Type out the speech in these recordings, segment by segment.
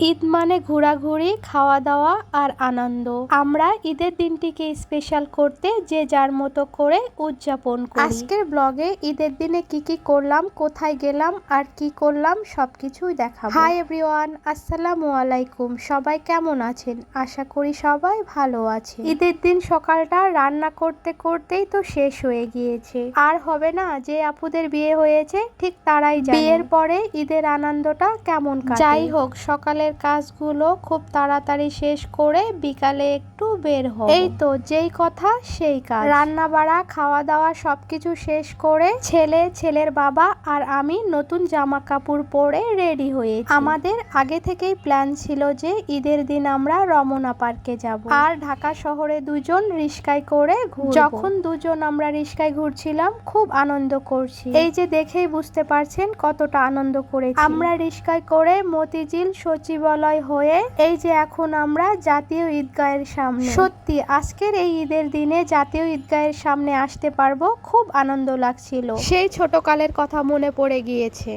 ঈদ মানে ঘোরাঘুরি খাওয়া দাওয়া আর আনন্দ। আমরা ঈদের দিনটিকে স্পেশাল করতে যে যার মতো করে উদযাপন করি। আজকের ব্লগে ঈদের দিনে কি কি করলাম কোথায় গেলাম আর কি করলাম সবকিছুই দেখাবো। হাই এভরিওয়ান আসসালামু আলাইকুম। সবাই কেমন আছেন? আশা করি সবাই ভালো আছে ঈদের দিন সকালটা রান্না করতে করতেই তো শেষ হয়ে গিয়েছে। আর হবে না যে আপুদের বিয়ে হয়েছে ঠিক তারাই বিয়ের পরে ঈদের আনন্দটা কেমন যাই হোক সকালের কাজগুলো খুব তাড়াতাড়ি শেষ করে বিকালে একটু বের হব। এই তো যেই কথা সেই কাজ। রান্না বাড়া খাওয়া দাওয়া সবকিছু শেষ করে ছেলে ছেলের বাবা আর আমি নতুন জামা কাপড় পরে রেডি হয়েছি। আমাদের আগে থেকেই প্ল্যান ছিল যে ঈদের দিন আমরা রমনা পার্কে যাব। আর ঢাকা শহরে দুজন রিস্কায় করে যখন দুজন আমরা রিস্কায় ঘুরছিলাম খুব আনন্দ করছি। এই যে দেখেই বুঝতে পারছেন কতটা আনন্দ করেছি। আমরা রিস্কায় করে মতিঝিল সচিবালয় হয়ে এই যে এখন আমরা জাতীয় ঈদগাহের সামনে। সত্যি, আজকের এই ঈদের দিনে জাতীয় ঈদগাহের সামনে আসতে পারব, খুব আনন্দ লাগছিল। সেই ছোটকালের কথা মনে পড়ে গিয়েছে।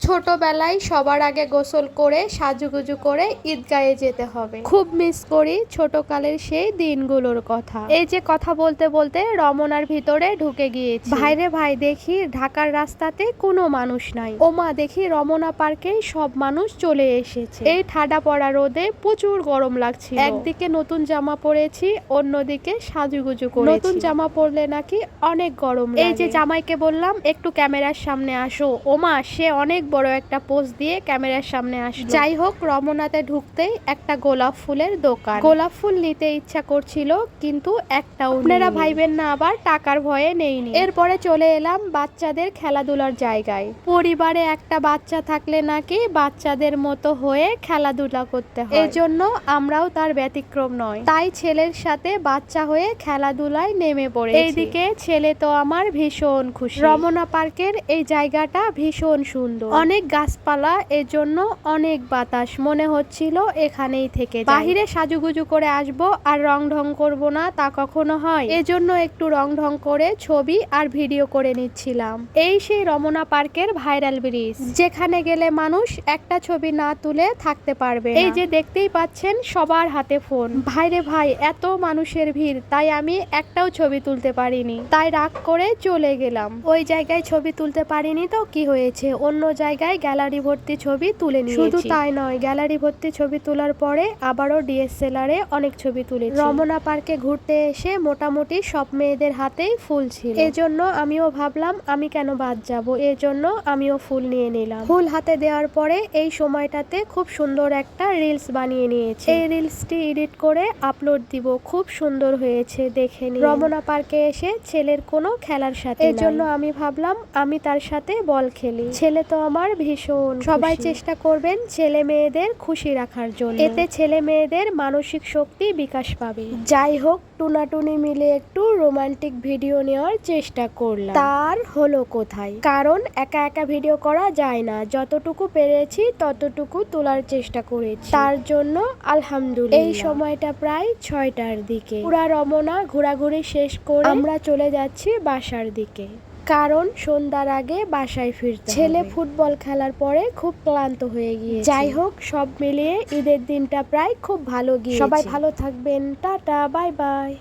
ছোটবেলায় সবার আগে গোসল করে সাজুগুজু করে ঈদগাহে যেতে হবে। খুব মিস করি ছোটকালের সেই দিনগুলোর কথা। এই যে কথা বলতে বলতে রমনার ভিতরে ঢুকে গিয়েছি। ভাইরে ভাই দেখি ঢাকার রাস্তাতে কোনো মানুষ নাই। ওমা দেখি রমনা পার্কে সব মানুষ চলে এসেছে। এই ঠাডা পড়া রোদে প্রচুর গরম লাগছে একদিকে নতুন জামা পরেছি অন্যদিকে সাজুগুজু করে নতুন জামা পরলে নাকি অনেক গরম এই যে জামাইকে বললাম একটু ক্যামেরার সামনে আসো। ওমা সে অনেক বড় একটা পোজ দিয়ে ক্যামেরার সামনে আসলো। যাই হোক, রমনাতে ঢুকতেই একটা গোলাপ ফুলের দোকান। গোলাপ ফুল নিতে ইচ্ছা করছিল, কিন্তু একটাও আপনারা ভাইবেন না আবার, টাকার ভয়ে নেইনি। এরপরে চলে এলাম বাচ্চাদের খেলাধুলার জায়গায়। পরিবারে একটা বাচ্চা থাকলে নাকি বাচ্চাদের মতো হয়ে খেলাধুলা করতে হয়। এজন্য আমরাও তার ব্যতিক্রম নয়। তাই ছেলের সাথে বাচ্চা হয়ে খেলাধুলায় নেমে পড়ে এইদিকে ছেলে তো আমার ভীষণ খুশি। রমনা পার্কের এই জায়গাটা ভীষণ সুন্দর। অনেক গাছপালা, এজন্য অনেক বাতাস মনে হচ্ছিল এখানেই থেকে। বাহিরে সাজুগুজু করে আসব আর রং ঢং করব না, তা কখনো হয়। এজন্য একটু রং ঢং করে ছবি আর ভিডিও করে নিচ্ছিলাম। এই সেই রমনা পার্কের ভাইরাল ব্রিজ, যেখানে গেলে মানুষ একটা ছবি না তুলে থাকতে পারবে এই যে দেখতেই পাচ্ছেন, সবার হাতে ফোন। ভাইরে ভাই, এত মানুষের ভিড়, তাই আমি একটাও ছবি তুলতে পারিনি। তাই রাগ করে চলে গেলাম। ওই জায়গায় ছবি তুলতে পারিনি তো, কি হয়েছে? অন্য জায়গায় গ্যালারি ভর্তি ছবি তুলে নিয়েছি। শুধু তাই নয় গ্যালারি ভর্তি ছবি তোলার পরে আবারও ডিএসএলআর এ অনেক ছবি তুলেছি। রমনা পার্কে ঘুরতে এসে মোটামুটি সব মেয়েদের হাতেই ফুল ছিল। এজন্য আমিও ভাবলাম আমি কেন বাদ যাব? এজন্য আমিও ফুল নিয়ে নিলাম। ফুল হাতে দেওয়ার পরে এই সময়টাতে খুব সুন্দর একটা রিলস বানিয়ে নিয়েছি। এই রিলসটি এডিট করে আপলোড দিব। খুব সুন্দর হয়েছে দেখে নিন। রমনা পার্কে এসে ছেলের কোনো খেলার সাথে এই জন্য আমি ভাবলাম আমি তার সাথে বল খেলি। ছেলে তো আমার ভীষণ সবাই চেষ্টা করবেন ছেলে মেয়েদের খুশি রাখার জন্য। এতে ছেলে মেয়েদের মানসিক শক্তি বিকাশ পাবে। যাই হোক টুনাটুনি মিলে একটু রোমান্টিক ভিডিও নেওয়ার চেষ্টা করলাম। তার হলো কোথায়? কারণ একা একা ভিডিও করা যায় না। যতটুকু পেরেছি ততটুকু তোলার চেষ্টা করেছি। তার জন্য আলহামদুলিল্লাহ। এই সময়টা প্রায় ছয়টার দিকে। পুরা রমনা ঘোরাঘুরি শেষ করে আমরা চলে যাচ্ছি বাসার দিকে। কারণ সন্ধ্যার আগে বাসায় ফিরতে ছেলে ফুটবল খেলার পরে খুব ক্লান্ত হয়ে গিয়ে যাই হোক সব মিলিয়ে ঈদের দিনটা প্রায় খুব ভালো গিয়ে সবাই ভালো থাকবেন। Tata bye bye.